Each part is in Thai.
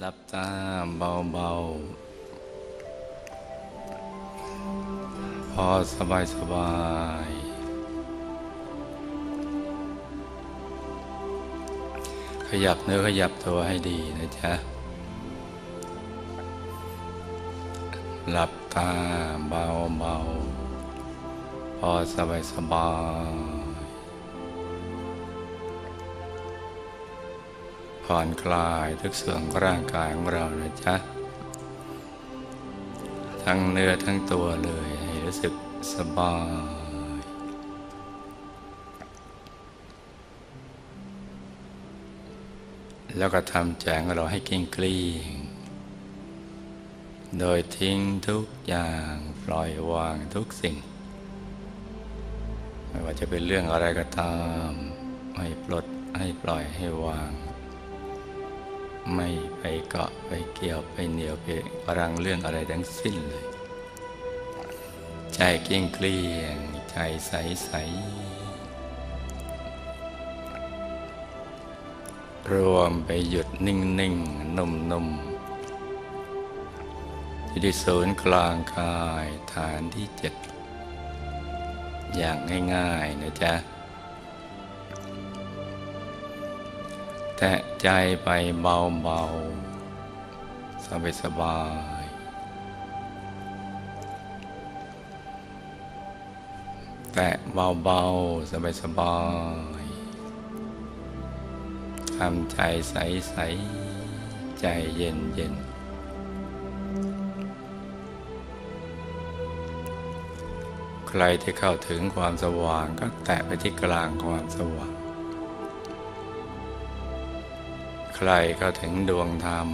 หลับตาเบาๆ พอสบายสบายขยับเนื้อขยับตัวให้ดีนะจ๊ะ หลับตาเบาๆ พอสบายสบาย ผ่อนคลายทุกส่วนของร่างกายของเรานะจ๊ะ ทั้งเนื้อทั้งตัวเลยให้รู้สึกสบายแล้วก็ทำใจงเราให้เกลี้งเกลี้ยงโดยทิ้งทุกอย่างปล่อยวางทุกสิ่ง ไม่ว่าจะเป็นเรื่องอะไรก็ตาม ให้ปลดให้ปล่อยให้วาง ไม่ไปเกาะไปเกี่ยวไปเหนียวไปรังเรื่องอะไรทั้งสิ้นเลย ใจเกลี้ยงเกลี้ยงใจใสใสรวมไปหยุดนิ่งนิ่งนุ่มนุ่มอยู่ที่ศูนย์กลางกายฐานที่เจ็ดอย่างง่ายๆนะจ๊ะ แตะใจไปเบาๆ สบายๆแตะเบาๆ สบายๆทำใจใสๆ ใจเย็นๆใครที่เข้าถึงความสว่างก็แตะไปที่กลางความสว่าง ใครเข้าถึงดวงธรรม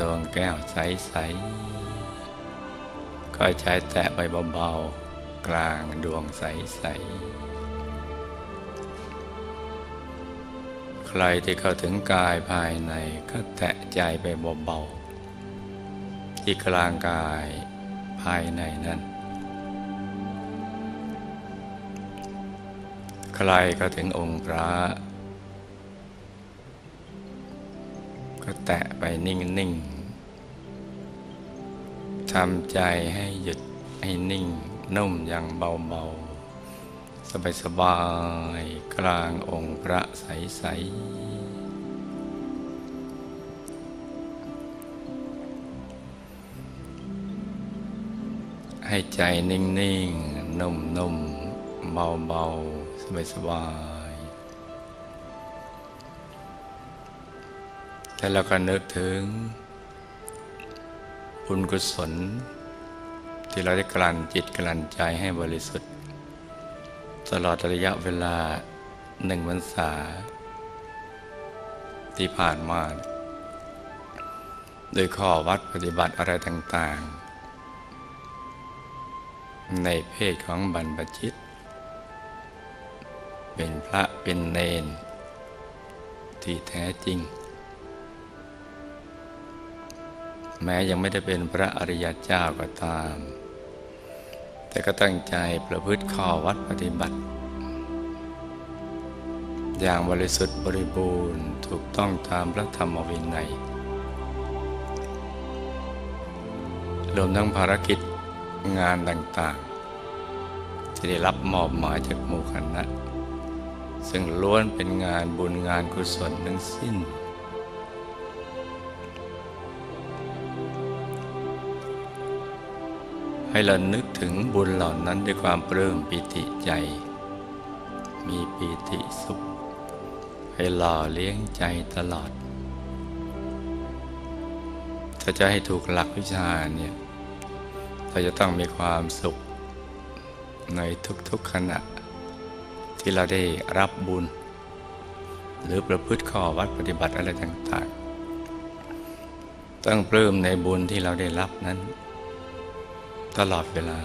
ดวงแก้วใส ๆ ก็ใช้แตะไปเบา ๆ กลางดวงใส ๆ ใครที่เข้าถึงกายภายในก็แตะใจไปเบา ๆ ที่กลางกายภายในนั้นใครเข้าถึงองค์พระ ก็แตะไปนิ่งๆทำใจให้หยุดให้นิ่งนุ่มอย่างเบาๆ สบายๆ กลางองค์พระใสๆ ให้ใจนิ่งๆ นุ่มๆ เบาๆ สบายๆ แล้วเราก็นึกถึงบุญกุศล ที่เราได้กลั่นจิตกลั่นใจให้บริสุทธิ์ ตลอดระยะเวลาหนึ่งวันษา ที่ผ่านมาโดยข้อวัดปฏิบัติอะไรต่างๆ ในเพศของบรรพชิต เป็นพระเป็นเนน ที่แท้จริง แม้ยังไม่ได้เป็นพระอริยเจ้าก็ตาม แต่ก็ตั้งใจประพฤติข้อวัดปฏิบัติ อย่างบริสุทธิ์บริบูรณ์ถูกต้องตามพระธรรมวินัยรวมทั้งภารกิจงานต่างๆ ที่ได้รับมอบหมายจากหมู่คณะซึ่งล้วนเป็นงานบุญงานกุศลทั้งสิ้น ให้เรานึกถึงบุญเหล่านั้นด้วยความปลื้มปิติใจ มีปิติสุข ให้หล่อเลี้ยงใจตลอด ถ้าจะให้ถูกหลักวิชาเนี่ยเราจะต้องมีความสุข ในทุกๆขณะ ที่เราได้รับบุญ หรือประพฤติข้อวัดปฏิบัติอะไรต่าง ๆ ต้องปลื้มในบุญที่เราได้รับนั้น ตลอดเวลา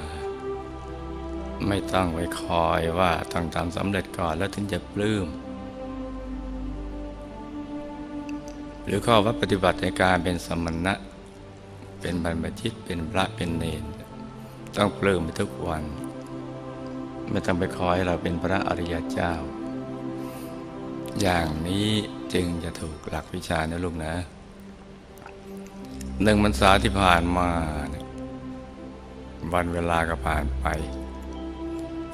ไม่ต้องไปคอยว่าต้องทำสำเร็จก่อนแล้วถึงจะปลื้มหรือข้อวัดปฏิบัติในการเป็นสมณะ เป็นบรรพชิตเป็นพระเป็นเนรต้องปลื้มไปทุกวัน ไม่ต้องไปคอยให้เราเป็นพระอริยเจ้า อย่างนี้จึงจะถูกหลักวิชานะลูกนะหนึ่งพรรษาที่ผ่านมาเนี่ย วันเวลาก็ผ่านไป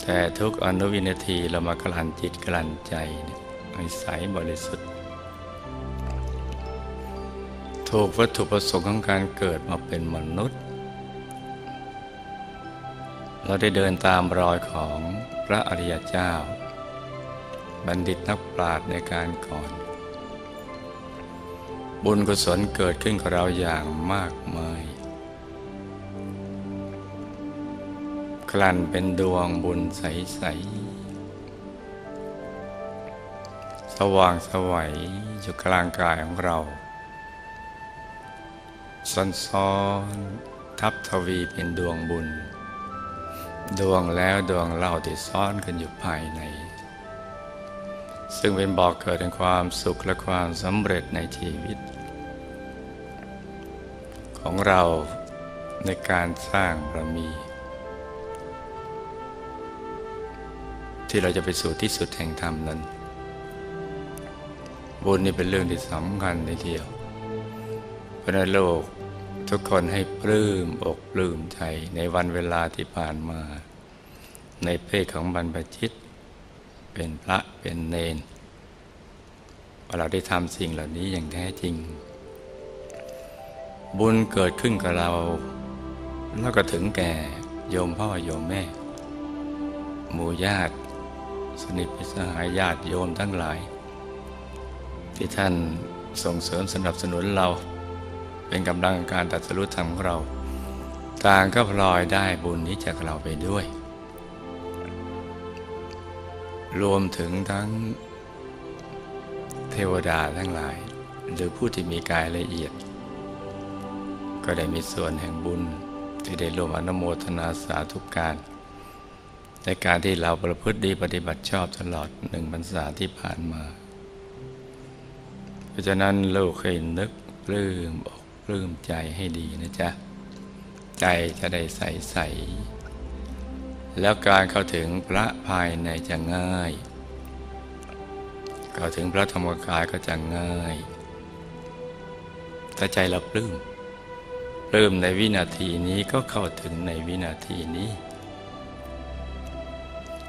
แต่ทุกอนุวินาทีเรามากลั่นจิตกลั่นใจเนี่ยให้ใสบริสุทธิ์ ถูกวัตถุประสงค์ของการเกิดมาเป็นมนุษย์ เราได้เดินตามรอยของพระอริยเจ้า บัณฑิตนักปราชญ์ในการก่อนบุญกุศลเกิดขึ้นกับเราอย่างมากมาย ลั่นเป็นดวงบุญใส ๆ สว่างสวัยอยู่กลางกายของเราซ้อนๆทับทวีเป็นดวงบุญ ดวงแล้วดวงเล่าที่ซ้อนกันอยู่ภายใน ซึ่งเป็นบอกเกิดแห่งความสุขและความสำเร็จในชีวิต ของเราในการสร้างบารมี ที่เราจะไปสู่ที่สุดแห่งธรรมนั้น บุญนี่เป็นเรื่องที่สำคัญในเดียว เพราะในโลกทุกคนให้ปลื้มอกปลื้มใจในวันเวลาที่ผ่านมา ในเพศของบรรพชิต เป็นพระเป็นเนนว่าเราได้ทำสิ่งเหล่านี้อย่างแท้จริง บุญเกิดขึ้นกับเรา แล้วก็ถึงแก่โยมพ่อโยมแม่ หมู่ญาติ สนิทพิสหายญาติโยมทั้งหลาย ที่ท่านส่งเสริมสนับสนุนเรา เป็นกำลังการตัดสรุปธรรมของเรา ต่างก็พลอยได้บุญนี้จากเราไปด้วย รวมถึงทั้งเทวดาทั้งหลาย หรือผู้ที่มีกายละเอียด ก็ได้มีส่วนแห่งบุญที่ได้รวมอนุโมทนาสาธุการ ในการที่เราประพฤติดีปฏิบัติชอบตลอดหนึ่งพรรษาที่ผ่านมา เพราะฉะนั้นลูกเคยนึกปลื้มอกปลื้มใจให้ดีนะจ๊ะ ใจจะได้ใสใส แล้วการเข้าถึงพระภายในจะง่าย เข้าถึงพระธรรมกายก็จะง่าย ถ้าใจเราปลื้มปลื้มในวินาทีนี้ก็เข้าถึงในวินาทีนี้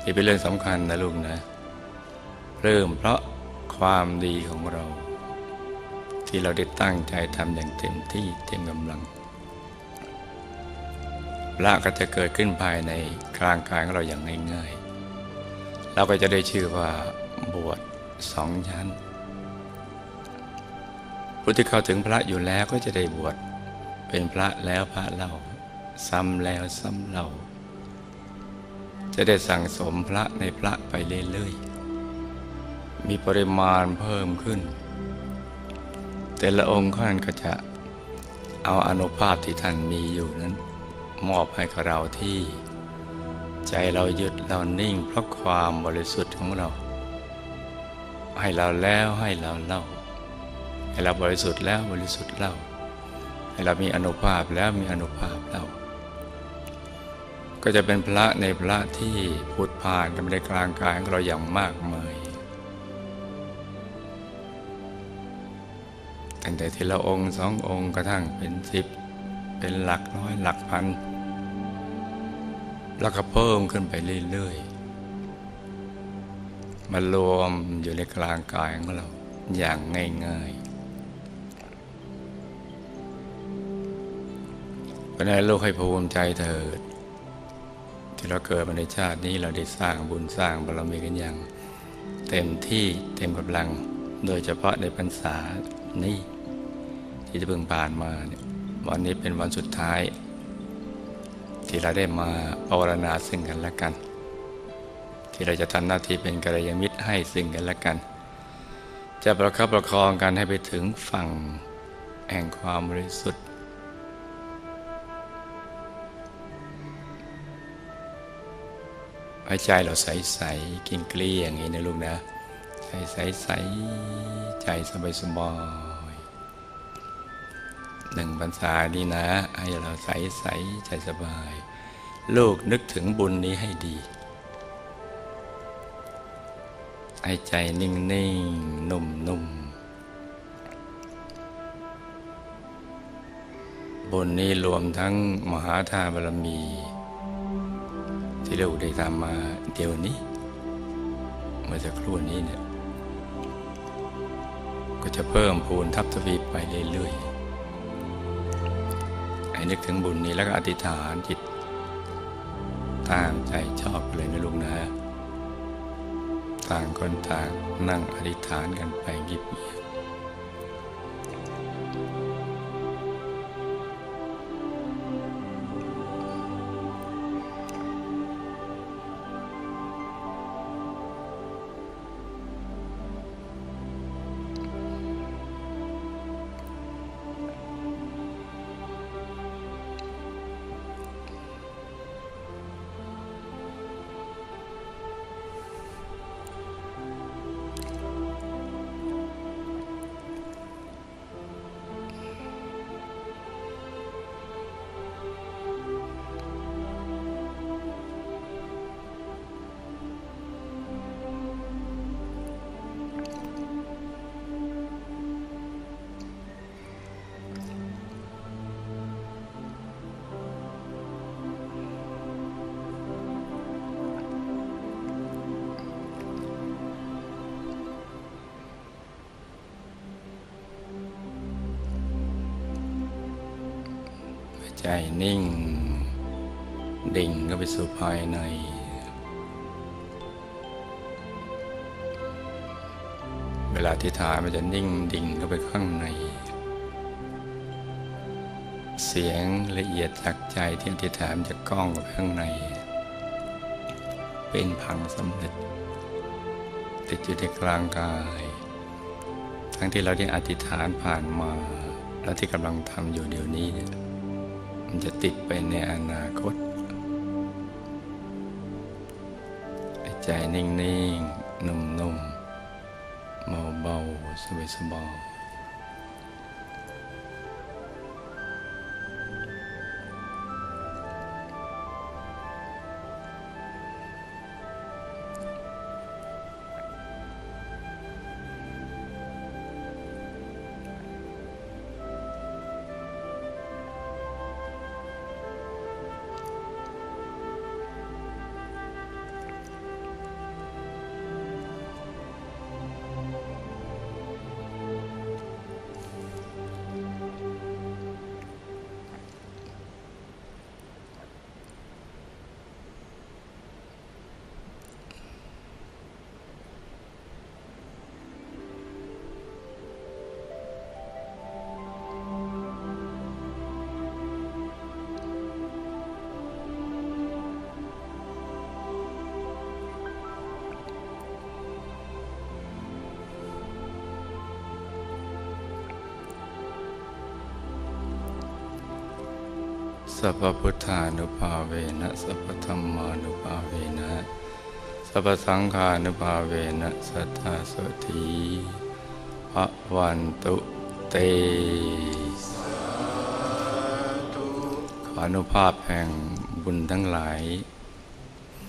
ที่เป็นเรื่องสำคัญนะลูกนะปลื้มเพราะความดีของเรา ที่เราได้ตั้งใจทำอย่างเต็มที่เต็มกำลังละก็จะเกิดขึ้นภายในกลางกายของเราอย่างง่ายๆ เราก็จะได้ชื่อว่าบวชสองชั้นผู้ที่เข้าถึงพระอยู่แล้วก็จะได้บวชเป็นพระแล้วพระเล่า ซ้ำแล้วซ้ำเล่า จะได้สั่งสมพระในพระไปเรื่อยๆ มีปริมาณเพิ่มขึ้น แต่ละองค์ท่านก็จะเอาอนุภาพที่ท่านมีอยู่นั้น มอบให้กับเราที่ ใจเราหยึดเรานิ่งเพราะความบริสุทธิ์ของเรา ให้เราแล้วให้เราเล่า ให้เราบริสุทธิ์แล้วบริสุทธิ์เล่า ให้เรามีอนุภาพแล้วมีอนุภาพเล่า ก็จะเป็นพระในพระที่พุทธผ่านกันในกลางกายของเราอย่างมากมายตั้งแต่ทีละองค์สององค์กระทั่งเป็นสิบเป็นหลักร้อยหลักพันแล้วก็เพิ่มขึ้นไปเรื่อยๆมารวมอยู่ในกลางกายของเราอย่างง่ายๆเพราะนั้นลูกให้ภูมิใจเถิด ที่เราเกิดมาในชาตินี้เราได้สร้างบุญสร้างบารมีกันอย่าง เต็มที่เต็มกำลัง โดยเฉพาะในพรรษานี้ที่จะเพิ่งผ่านมาเนี่ยวันนี้เป็นวันสุดท้าย ที่เราได้มาภาวนาซึ่งกันและกัน ที่เราจะทำหน้าที่เป็นกัลยาณมิตรให้ซึ่งกันและกัน จะประคับประคองกันให้ไปถึงฝั่งแห่งความบริสุทธิ์ ให้ใจเราใสใสกินเกลี้ยงอย่างนี้นะลูกนะใจใสใสใจสบายสบายหนึ่งพรรษานี้นะให้เราใสใสใจสบาย ลูกนึกถึงบุญนี้ให้ดีให้ใจนิ่งนิ่งนุ่มนุ่มบุญนี้รวมทั้งมหาทานบารมี ที่เราได้ทำมาเดี๋ยวนี้ เมื่อสักครู่นี้เนี่ย ก็จะเพิ่มพูนทับทวีไปเรื่อยๆให้นึกถึงบุญนี้แล้วก็อธิษฐานจิต ตามใจชอบเลยนะลุงนะ ต่างคนต่างนั่งอธิษฐานกันไปเงีย ใจนิ่ง ดิ่งก็ไปสู่ภายใน เวลาที่ถ่ายมันจะนิ่งดิ่งเข้าไปข้างใน เสียงละเอียดจากใจที่อธิษฐานจะก้องกับข้างใน เป็นพังสำเร็จ ติดอยู่ในกลางกาย ทั้งที่เราได้อธิษฐานผ่านมาแล้วที่กำลังทำอยู่เดี๋ยวนี้เนี่ย มันจะติดไปในอนาคตใจนิ่งๆ นุ่มๆ เบาๆ สบายๆ สัพพุทธานุภาเวนะสัพพธรรมานุภาเวนะสัพพสังฆานุภาเวนะสัทธาสธีพระวันตุเตขออนุภาพแห่งบุญทั้งหลาย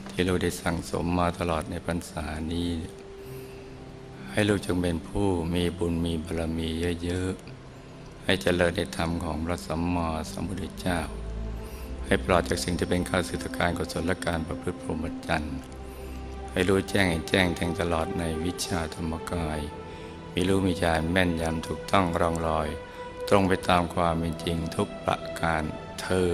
ที่เราได้สั่งสมมาตลอดในพรรษานี้ ให้ลูกจงเป็นผู้มีบุญมีบารมีเยอะๆให้เจริญในธรรมของพระสัมมาสัมพุทธเจ้า ให้ปลอดจากสิ่งที่เป็นข้าศึกการกุศลและการประพฤติพรหมจรรย์ให้รู้แจ้งเห็นแจ้งแทงตลอดในวิชาธรรมกาย มีรู้มีญาณแม่นยำถูกต้องรองรอย ตรงไปตามความเป็นจริงทุกประการเธอ